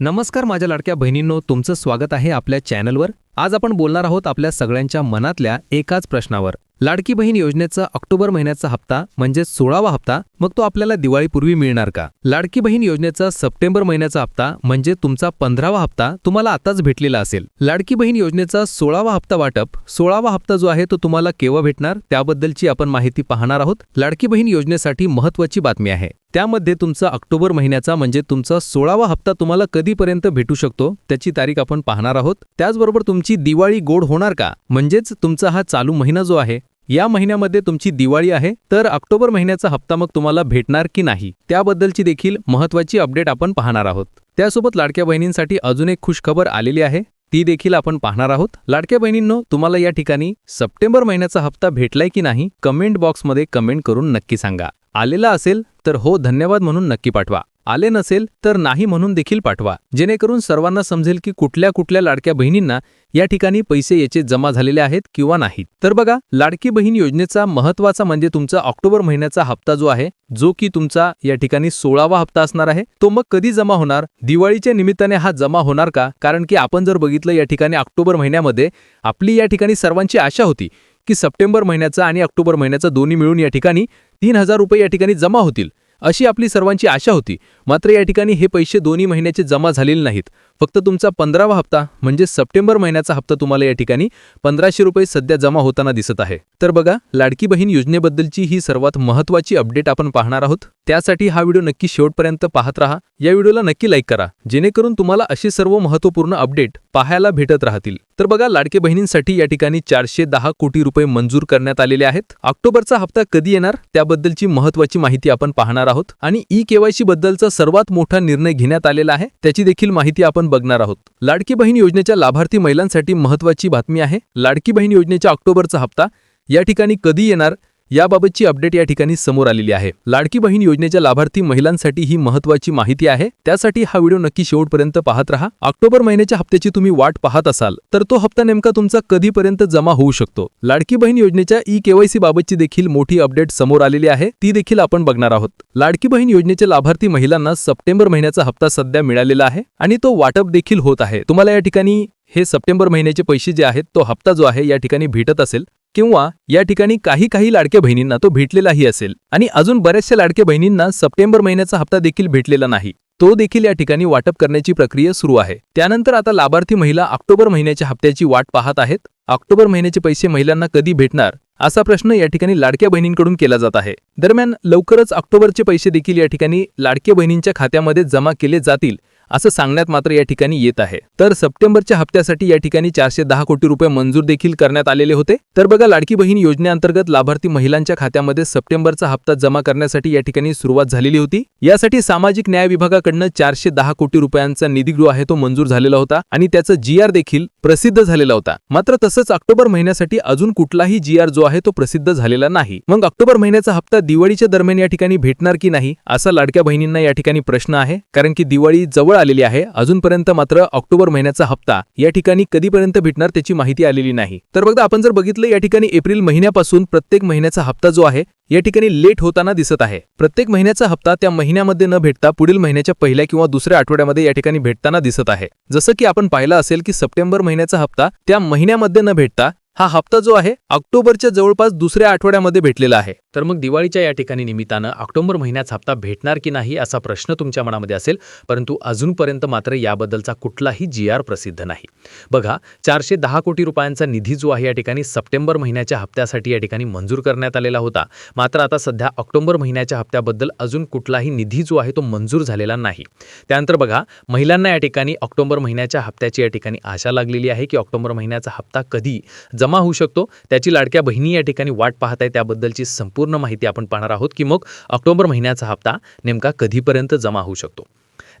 नमस्कार माझ्या लाडक्या बहिणींनो तुमचं स्वागत आहे आपल्या चॅनलवर. आज आपण बोलणार आहोत आपल्या सगळ्यांच्या मनातल्या एकाच प्रश्नावर. लाडकी बहीण योजनेचा ऑक्टोबर महिन्याचा हप्ता म्हणजे सोळावा हप्ता मग तो आपल्याला दिवाळीपूर्वी मिळणार का? लाडकी बहीण योजनेचा सप्टेंबर महिन्याचा हप्ता म्हणजे तुमचा पंधरावा हप्ता तुम्हाला आताच भेटलेला असेल. लाडकी बहीण योजनेचा सोळावा हप्ता वाटप सोळावा हप्ता जो आहे तो तुम्हाला केव्हा भेटणार? त्याबद्दलची आपण माहिती पाहणार आहोत. लाडकी बहीण योजनेसाठी महत्वाची बातमी आहे. त्यामध्ये तुमचा ऑक्टोबर महिन्याचा म्हणजे तुमचा सोळावा हप्ता तुम्हाला कधीपर्यंत भेटू शकतो त्याची तारीख आपण पाहणार आहोत. त्याचबरोबर तुमची दिवाळी गोड होणार का? म्हणजेच तुमचा हा चालू महिना जो आहे या महिन्यामध्ये तुमची दिवाळी आहे तर ऑक्टोबर महिन्याचा हप्ता मग तुम्हाला भेटणार की नाही त्याबद्दलची देखील महत्वाची अपडेट आपण पाहणार आहोत. त्यासोबत लाडक्या बहिणींसाठी अजून एक खुशखबर आलेली आहे ती देखील आपण पाहणार आहोत. लाडक्या बहिणींनो तुम्हाला या ठिकाणी सप्टेंबर महिन्याचा हप्ता भेटलाय की नाही कमेंट बॉक्समध्ये कमेंट करून नक्की सांगा. आलेला असेल तर हो धन्यवाद म्हणून नक्की पाठवा. आले नसेल तर नाही म्हणून देखील पाठवा. जेणेकरून सर्वांना समजेल की कुठल्या कुठल्या लाडक्या बहिणींना या ठिकाणी पैसे याचे जमा झालेले आहेत किंवा नाहीत. तर बघा लाडकी बहीण योजनेचा महत्त्वाचा म्हणजे तुमचा ऑक्टोबर महिन्याचा हप्ता जो आहे जो की तुमचा या ठिकाणी सोळावा हप्ता असणार आहे तो मग कधी जमा होणार? दिवाळीच्या निमित्ताने हा जमा होणार का? कारण की आपण जर बघितलं या ठिकाणी ऑक्टोबर महिन्यामध्ये आपली या ठिकाणी सर्वांची आशा होती की सप्टेंबर महिन्याचा आणि ऑक्टोबर महिन्याचा दोन्ही मिळून या ठिकाणी तीन हजार रुपये या ठिकाणी जमा होतील. अशी आपली सर्वांची आशा होती. मात्र या ठिकाणी हे पैसे दोन्ही महिन्याचे जमा झालेले नाहीत. फक्त तुमचा पंधरावा हप्ता म्हणजे सप्टेंबर महिन्याचा हप्ता तुम्हाला या ठिकाणी पंधराशे रुपये सध्या जमा होताना दिसत आहे. तर बघा लाडकी बहीण योजनेबद्दलची ही सर्वात महत्वाची अपडेट आपण पाहणार आहोत. त्यासाठी हा व्हिडिओ नक्की शेवटपर्यंत पाहत राहा. या व्हिडिओला नक्की लाईक करा जेणेकरून तुम्हाला असे सर्व महत्त्वपूर्ण अपडेट पाहायला भेटत राहतील. तर बघा लाडके बहिणींसाठी या ठिकाणी चारशे दहा कोटी रुपये मंजूर करण्यात आलेले आहेत. ऑक्टोबरचा हप्ता कधी येणार त्याबद्दलची महत्वाची माहिती आपण पाहणार आहोत. आणि ई केवायसी बद्दलचा सर्वात मोठा निर्णय घेण्यात आलेला आहे त्याची देखील माहिती आपण बघणार आहोत. लाडकी बहीण योजनेच्या लाभार्थी महिलांसाठी महत्वाची बातमी आहे. लाडकी बहीण योजनेच्या ऑक्टोबरचा हप्ता या ठिकाणी कधी येणार? याबाबतची अपडेट या ठिकाणी समोर आलेली आहे. लाडकी बहीण योजनेच्या लाभार्थी महिलांसाठी ही महत्वाची माहिती आहे. त्यासाठी हा व्हिडिओ नक्की शेवटपर्यंत पाहत राहा. ऑक्टोबर महिन्याच्या हप्त्याची तुम्ही वाट पाहत असाल तर तो हप्ता नेमका तुमचा कधीपर्यंत जमा होऊ शकतो? लाडकी बहीण योजनेच्या ई केवायसी बाबतची देखील मोठी अपडेट समोर आलेली आहे. ती देखील आपण बघणार आहोत. लाडकी बहीण योजनेच्या लाभार्थी महिलांना सप्टेंबर महिन्याचा हप्ता सध्या मिळालेला आहे आणि तो वाटप देखील होत आहे. तुम्हाला या ठिकाणी हे सप्टेंबर महिन्याचे पैसे जे आहेत तो हप्ता जो आहे या ठिकाणी भेटत असेल. किंवा या ठिकाणी काही काही लाडक्या बहिणींना तो भेटलेलाही असेल. आणि अजून बऱ्याचशा लाडक्या बहिणींना सप्टेंबर महिन्याचा हप्ता देखील भेटलेला नाही. तो देखील या ठिकाणी वाटप करण्याची प्रक्रिया सुरू आहे. त्यानंतर आता लाभार्थी महिला ऑक्टोबर महिन्याच्या हप्त्याची वाट पाहत आहेत. ऑक्टोबर महिन्याचे पैसे महिलांना कधी भेटणार? असा प्रश्न या ठिकाणी लाडक्या बहिणींकडून केला जात आहे. दरम्यान लवकरच ऑक्टोबरचे पैसे देखील या ठिकाणी लाडक्या बहिणींच्या खात्यामध्ये जमा केले जातील. असं सांगण्यात मात्र या ठिकाणी येत आहे. तर सप्टेंबरच्या हप्त्यासाठी या ठिकाणी चारशे दहा कोटी रुपये मंजूर देखील करण्यात आलेले होते. तर बघा लाडकी बहीण योजनेअंतर्गत लाभार्थी महिलांच्या खात्यामध्ये सप्टेंबरचा हप्ता जमा करण्यासाठी या ठिकाणी सुरुवात झालेली होती. यासाठी सामाजिक न्याय विभागाकडनं चारशे दहा कोटी रुपयांचा निधी जो आहे तो मंजूर झालेला होता आणि त्याचं जी आर देखील प्रसिद्ध झालेला होता. मात्र तसंच ऑक्टोबर महिन्यासाठी अजून कुठलाही जी आर जो आहे तो प्रसिद्ध झालेला नाही. मग ऑक्टोबर महिन्याचा हप्ता दिवाळीच्या दरम्यान या ठिकाणी भेटणार की नाही असा लाडक्या बहिणींना या ठिकाणी प्रश्न आहे. कारण की दिवाळी जवळ आलेली आहे. अजूनपर्यंत मात्र ऑक्टोबर महिन्याचा हप्ता या ठिकाणी कधीपर्यंत भेटणार त्याची माहिती आलेली नाही. तर बघा आपण जर बघितलं या ठिकाणी एप्रिल महिन्यापासून प्रत्येक महिन्याचा हप्ता जो आहे या ठिकाणी लेट होताना दिसत आहे. प्रत्येक महिन्याचा हप्ता त्या महिन्यामध्ये न भेटता पुढील महिन्याच्या पहिल्या किंवा दुसऱ्या आठवड्यामध्ये या ठिकाणी भेटताना दिसत आहे. जसं की आपण पाहिलं असेल की सप्टेंबर महिन्याचा हप्ता त्या महिन्यामध्ये न भेटता हा हप्ता जो आहे ऑक्टोबरच्या जवळपास दुसऱ्या आठवड्यामध्ये भेटलेला आहे. तर मग दिवाळीच्या या ठिकाणी निमित्तानं ऑक्टोबर महिन्याचा हप्ता भेटणार की नाही असा प्रश्न तुमच्या मनामध्ये असेल परंतु अजूनपर्यंत मात्र याबद्दलचा कुठलाही जी आर प्रसिद्ध नाही. बघा चारशे दहा कोटी रुपयांचा निधी जो आहे या ठिकाणी सप्टेंबर महिन्याच्या हप्त्यासाठी या ठिकाणी मंजूर करण्यात आलेला होता. मात्र आता सध्या ऑक्टोबर महिन्याच्या हप्त्याबद्दल अजून कुठलाही निधी जो आहे तो मंजूर झालेला नाही. त्यानंतर बघा महिलांना या ठिकाणी ऑक्टोबर महिन्याच्या हप्त्याची या ठिकाणी आशा लागलेली आहे की ऑक्टोबर महिन्याचा हप्ता कधी जमा होऊ शकतो. त्याची लाडक्या बहिणी या ठिकाणी वाट पाहत आहे. त्याबद्दलची संपूर्ण माहिती आपण पाहणार आहोत की मग ऑक्टोबर महिन्याचा हप्ता नेमका कधीपर्यंत जमा होऊ शकतो?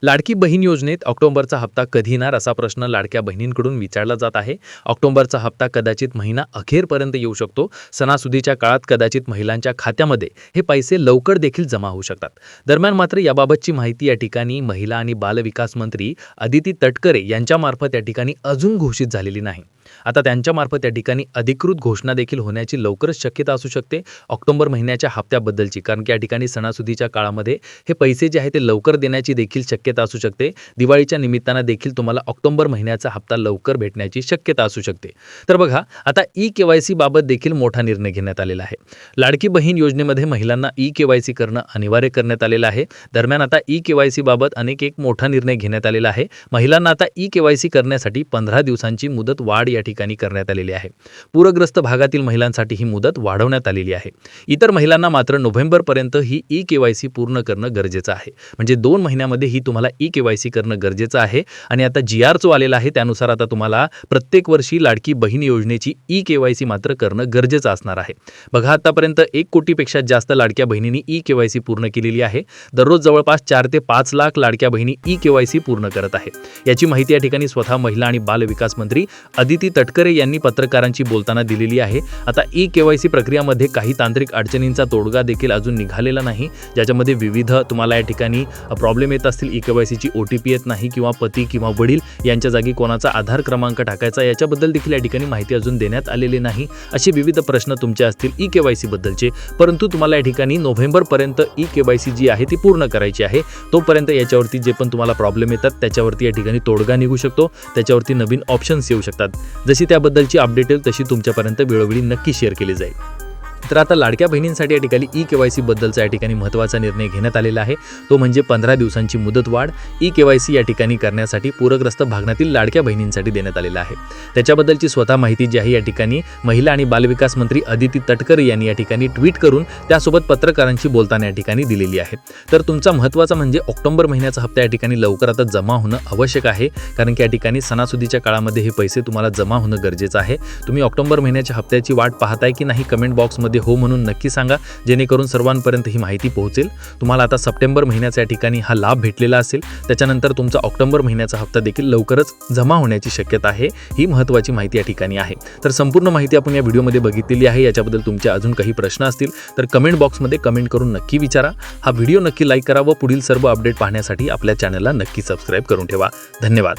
लाडकी बहीण योजनेत ऑक्टोबरचा हप्ता कधी येणार असा प्रश्न लाडक्या बहिणींकडून विचारला जात आहे. ऑक्टोबरचा हप्ता कदाचित महिना अखेरपर्यंत येऊ शकतो. सणासुदीच्या काळात कदाचित महिलांच्या खात्यामध्ये हे पैसे लवकर देखील जमा होऊ शकतात. दरम्यान मात्र याबाबतची माहिती या ठिकाणी महिला आणि बालविकास मंत्री अदिती तटकरे यांच्यामार्फत या ठिकाणी अजून घोषित झालेली नाही. आता त्यांच्यामार्फत या ठिकाणी अधिकृत घोषणा देखील होण्याची लवकरच शक्यता असू शकते. ऑक्टोबर महिन्याच्या हप्त्याबद्दलची कारण की या ठिकाणी सणासुदीच्या काळामध्ये हे पैसे जे आहे ते लवकर देण्याची देखील शक्यता असू शकते. दिवाळीच्या निमित्तानं देखील तुम्हाला ऑक्टोबर महिन्याचा हप्ता लवकर भेटण्याची शक्यता असू शकते. तर बघा आता ई के वाय सी बाबत देखील मोठा निर्णय घेण्यात आलेला आहे. लाडकी बहीण योजनेमध्ये महिलांना ई के वाय सी करणं अनिवार्य करण्यात आलेलं आहे. दरम्यान आता ई के वाय सी बाबत अनेक एक मोठा निर्णय घेण्यात आलेला आहे. महिलांना आता ई के वाय सी करण्यासाठी पंधरा दिवसांची मुदत वाढ या ठिकाणी ठिकाणी करण्यात आलेली आहे. पूरग्रस्त भागातील महिलांसाठी ही मुदत वाढवण्यात आलेली आहे. इतर महिलांना मात्र नोव्हेंबरपर्यंत ही ई के वाय सी पूर्ण करणं गरजेचं आहे. म्हणजे दोन महिन्यामध्ये ही तुम्हाला ई के वाय सी करणं गरजेचं आहे आणि आता जी आर जो आलेला आहे त्यानुसार आता तुम्हाला प्रत्येक वर्षी लाडकी बहीण योजनेची ई के वाय सी मात्र करणं गरजेचं असणार आहे. बघा आतापर्यंत एक कोटीपेक्षा जास्त लाडक्या बहिणींनी ई के वाय सी पूर्ण केलेली आहे. दररोज जवळपास चार ते पाच लाख लाडक्या बहिणी ई के वाय सी पूर्ण करत आहे. याची माहिती या ठिकाणी स्वतः महिला आणि बाल विकास मंत्री अदिती तटकरे यांनी पत्रकारांशी बोलताना दिलेली आहे. आता ई के वाय सी प्रक्रियामध्ये काही तांत्रिक अडचणींचा तोडगा देखील अजून निघालेला नाही. ज्याच्यामध्ये विविध तुम्हाला या ठिकाणी प्रॉब्लेम येत असतील ई के वाय सीची ओ टी पी येत नाही किंवा पती किंवा वडील यांच्या जागी कोणाचा आधार क्रमांक टाकायचा याच्याबद्दल देखील या ठिकाणी माहिती अजून देण्यात आलेली नाही. असे विविध प्रश्न तुमचे असतील ई के वाय सीबद्दलचे परंतु तुम्हाला या ठिकाणी नोव्हेंबरपर्यंत ई के वाय सी जी आहे ती पूर्ण करायची आहे. तोपर्यंत याच्यावरती जे पण तुम्हाला प्रॉब्लेम येतात त्याच्यावरती या ठिकाणी तोडगा निघू शकतो. त्याच्यावरती नवीन ऑप्शन्स येऊ शकतात. जशी त्याबद्दलची अपडेट येईल तशी तुमच्यापर्यंत वेळोवेळी नक्की शेअर केली जाईल. तर आता लाडक्या बहिणींसाठी या ठिकाणी ई के वाय सी बद्दलचा या ठिकाणी महत्त्वाचा निर्णय घेण्यात आलेला आहे. तो म्हणजे पंधरा दिवसांची मुदत वाढ ई के वाय सी या ठिकाणी करण्यासाठी पूरग्रस्त भागातील लाडक्या बहिणींसाठी देण्यात आलेला आहे. त्याच्याबद्दलची स्वतः माहिती जी आहे या ठिकाणी महिला आणि बालविकास मंत्री अदिती तटकरे यांनी या ठिकाणी ट्विट करून त्यासोबत पत्रकारांशी बोलताना या ठिकाणी दिलेली आहे. तर तुमचा महत्त्वाचा म्हणजे ऑक्टोबर महिन्याचा हप्ता या ठिकाणी लवकर आता जमा होणं आवश्यक आहे. कारण की या ठिकाणी सणासुदीच्या काळामध्ये हे पैसे तुम्हाला जमा होणं गरजेचं आहे. तुम्ही ऑक्टोबर महिन्याच्या हप्त्याची वाट पाहताय की नाही कमेंट बॉक्समध्ये हो म्हणून नक्की सांगा जेणेकरून सर्वांपर्यंत ही माहिती पोहोचेल. तुम्हाला आता सप्टेंबर महिन्याच्या ठिकाणी हा लाभ भेटलेला असेल. त्याच्यानंतर तुमचा ऑक्टोबर महिन्याचा हप्ता देखील लवकरच जमा होण्याची शक्यता आहे. ही महत्त्वाची माहिती या ठिकाणी आहे. तर संपूर्ण माहिती आपण या व्हिडिओमध्ये बघितलेली आहे. याच्याबद्दल तुमचे अजून काही प्रश्न असतील तर कमेंट बॉक्समध्ये कमेंट करून नक्की विचारा. हा व्हिडिओ नक्की लाईक करा व पुढील सर्व अपडेट पाहण्यासाठी आपल्या चॅनलला नक्की सबस्क्राईब करून ठेवा. धन्यवाद.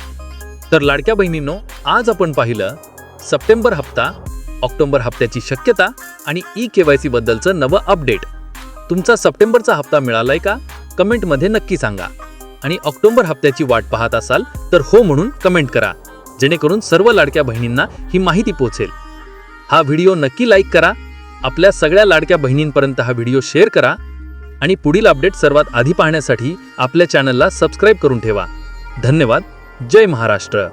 तर लाडक्या बहिणींनो आज आपण पाहिलं सप्टेंबर हप्ता ऑक्टोबर हप्त्याची शक्यता आणि ई के वाय सी बद्दलचं नवं अपडेट. तुमचा सप्टेंबरचा हप्ता मिळालाय का? कमेंटमध्ये नक्की सांगा. आणि ऑक्टोबर हप्त्याची वाट पाहत असाल तर हो म्हणून कमेंट करा. जेणेकरून सर्व लाडक्या बहिणींना ही माहिती पोहोचेल हा व्हिडिओ नक्की लाईक करा. आपल्या सगळ्या लाडक्या बहिणींपर्यंत हा व्हिडिओ शेअर करा. आणि पुढील अपडेट सर्वात आधी पाहण्यासाठी आपल्या चॅनलला सबस्क्राईब करून ठेवा. धन्यवाद. जय महाराष्ट्र.